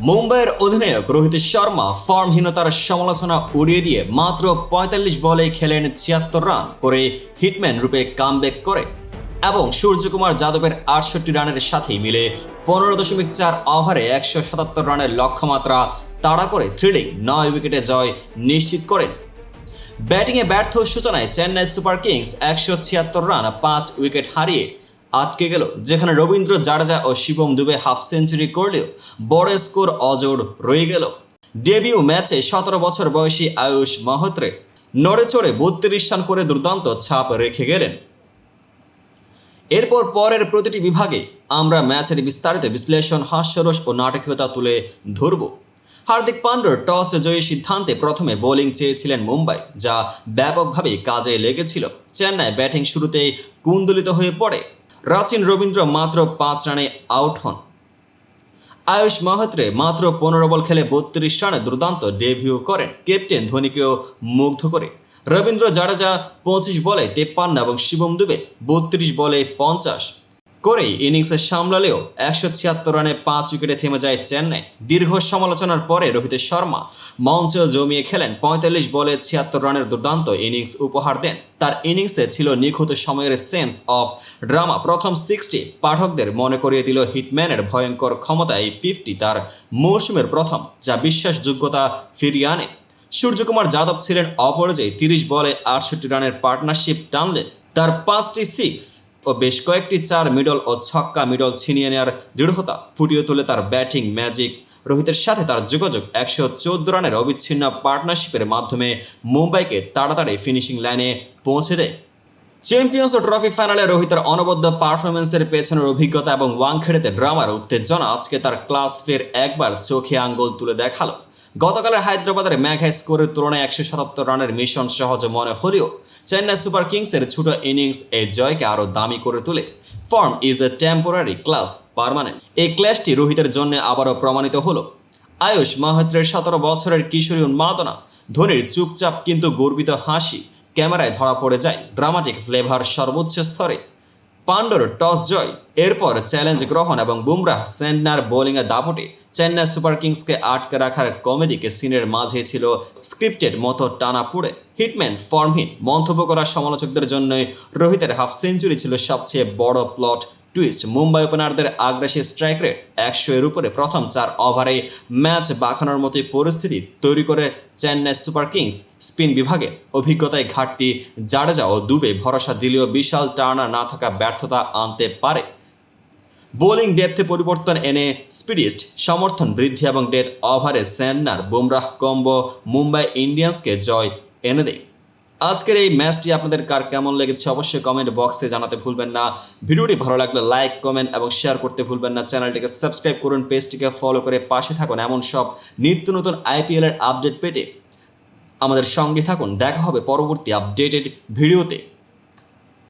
মুম্বাইয়ের অধিনায়ক রোহিত শর্মা ফর্মহীনতার সমালোচনা উড়িয়ে দিয়ে মাত্র পঁয়তাল্লিশ বলে খেলেন ছিয়াত্তর রান করে হিটম্যান রূপে কামব্যাক করে এবং সূর্যকুমার যাদবের আটষট্টি রানের সাথেই মিলে পনেরো দশমিক চার ওভারে একশো সাতাত্তর রানের লক্ষ্যমাত্রা তাড়া করে থ্রিলিং নয় উইকেটে জয় নিশ্চিত করেন। ব্যাটিংয়ে ব্যর্থ সূচনায় চেন্নাই সুপার কিংস একশো ছিয়াত্তর রান, পাঁচ উইকেট হারিয়ে আটকে গেল, যেখানে রবীন্দ্র জাডেজা ও শিবম দুবে হাফ সেঞ্চুরি করলেও বড় স্কোর অজোড় রয়ে গেল। ডেবিউ ম্যাচে সতেরো বছর বয়সী আয়ুষ মাহোত্রে নড়ে চড়ে বত্রিশ রান করে দুর্দান্ত ছাপ রেখে গেলেন। এরপর পরের প্রতিটি বিভাগে আমরা ম্যাচের বিস্তারিত বিশ্লেষণ, হাস্যরস ও নাটকীয়তা তুলে ধরব। হার্দিক পান্ড্যার টসে জয়ী সিদ্ধান্তে প্রথমে বোলিং চেয়েছিলেন মুম্বাই, যা ব্যাপকভাবে কাজে লেগেছিল। চেন্নাই ব্যাটিং শুরুতেই কুন্দলিত হয়ে পড়ে। রাচিন রবীন্দ্র মাত্র পাঁচ রানে আউট হন। আয়ুষ মাহাত্রে মাত্র পনেরো বল খেলে বত্রিশ রানে দুর্দান্ত ডেভিউ করেন ক্যাপ্টেন ধোনিকেও মুগ্ধ করে। রবীন্দ্র জাডেজা পঁচিশ বলে তেপ্পান্ন এবং শিবম দুবে বত্রিশ বলে পঞ্চাশ। করেই ইনিংসে সামলালেও একশো ছিয়াত্তর রানে পাঁচ উইকেটে থেমে যায় চেন্নাই। দীর্ঘ সমালোচনার পরে রোহিত শর্মা মঞ্চ জমিয়ে খেলেন পঁয়তাল্লিশ বলে ছিয়াত্তর রানের দুর্দান্ত ইনিংস উপহার দেন। তার ইনিংসে ছিল নিখুঁত সময়ের সেন্স অফ ড্রামা। প্রথম সিক্সটি পাঠকদের মনে করিয়ে দিল হিটম্যানের ভয়ঙ্কর ক্ষমতা এই ফিফটি তার মৌসুমের প্রথম, যা বিশ্বাসযোগ্যতা ফিরিয়ে আনে। সূর্যকুমার যাদব ছিলেন অপরাজয়ী, তিরিশ বলে আটষট্টি রানের পার্টনারশিপ টানলেন। তার পাঁচটি সিক্স ও বেশ কয়েকটি চার মিডল ও ছক্কা মিডল ছিনিয়ে নেওয়ার দৃঢ়তা ফুটিয়ে তোলে তার ব্যাটিং ম্যাজিক। রোহিতের সাথে তার যোগাযোগ একশো চোদ্দ রানের অবিচ্ছিন্ন পার্টনারশিপের মাধ্যমে মুম্বাইকে তাড়াতাড়ি ফিনিশিং লাইনে পৌঁছে দেয়। চ্যাম্পিয়ন্স ও ট্রফি ফাইনালে রোহিতের অনবদ্য পারফরমেন্সের পেছনের অভিজ্ঞতা এবং ওয়াংখেড়েতে ড্রামার উত্তেজনা আজকে তার ক্লাস ফের একবার চোখে আঙ্গুল তুলে দেখাল। গতকালের হায়দ্রাবাদের ম্যাঘা স্কোরের তুলনায় একশো সাতাত্তর রানের মিশন সহজ মনে হলেও চেন্নাই সুপার কিংসের ছোট ইনিংস এই জয়কে আরও দামি করে তোলে। Form is a temporary class permanent এই ক্লাসটি রোহিতের জন্য আবারও প্রমাণিত হলো। আয়ুষ মাহাত্রের সতেরো বছরের কিশোরী উন্মাদনা, ধোনির চুপচাপ কিন্তু গর্বিত হাসি ক্যামেরায় ধরা পড়ে যায় ড্রামাটিক ফ্লেভার সর্বোচ্চ স্তরে। পাণ্ডোর টস জয়, এরপর চ্যালেঞ্জ গ্রহণ এবং বুমরাহ সেন্নার বোলিংয়ে দাপটে চেন্নাই সুপার কিংসকে আটকে রাখার কমেডিকে সিনের মাঝে ছিল স্ক্রিপ্টের মতো টানা পুড়ে। হিটম্যান ফর্মহীন মন্তব্য করা সমালোচকদের জন্যই রোহিতের হাফ সেঞ্চুরি ছিল সবচেয়ে বড় প্লট টুইস্ট মুম্বাই ওপেনারদের আগ্রাসী স্ট্রাইক রেট একশো এর উপরে। প্রথম চার ওভারে ম্যাচ বাঁকানোর মতোই পরিস্থিতি তৈরি করে চেন্নাই সুপার কিংস। স্পিন বিভাগে অভিজ্ঞতায় ঘাটতি জাডেজা ও দুবে ভরসা দিলেও বিশাল টার্নার না থাকা ব্যর্থতা আনতে পারে। বোলিং ডেপথে পরিবর্তন এনে স্পিডিস্ট সমর্থন বৃদ্ধি এবং ডেথ ওভারে সেন্নার বুমরাহ কম্বো মুম্বাই ইন্ডিয়ান্সকে জয় এনে দেয়। আজকের এই ম্যাচটি আপনাদের কার কেমন লেগেছে অবশ্যই কমেন্ট বক্সে জানাতে ভুলবেন না। ভিডিওটি ভালো লাগলে লাইক কমেন্ট এবং শেয়ার করতে ভুলবেন না। চ্যানেলটিকে সাবস্ক্রাইব করুন পেজটিকে ফলো করে পাশে থাকুন এমন সব নিত্য নতুন আইপিএলের আপডেট পেতে আমাদের সঙ্গে থাকুন। দেখা হবে পরবর্তী আপডেটেড ভিডিওতে।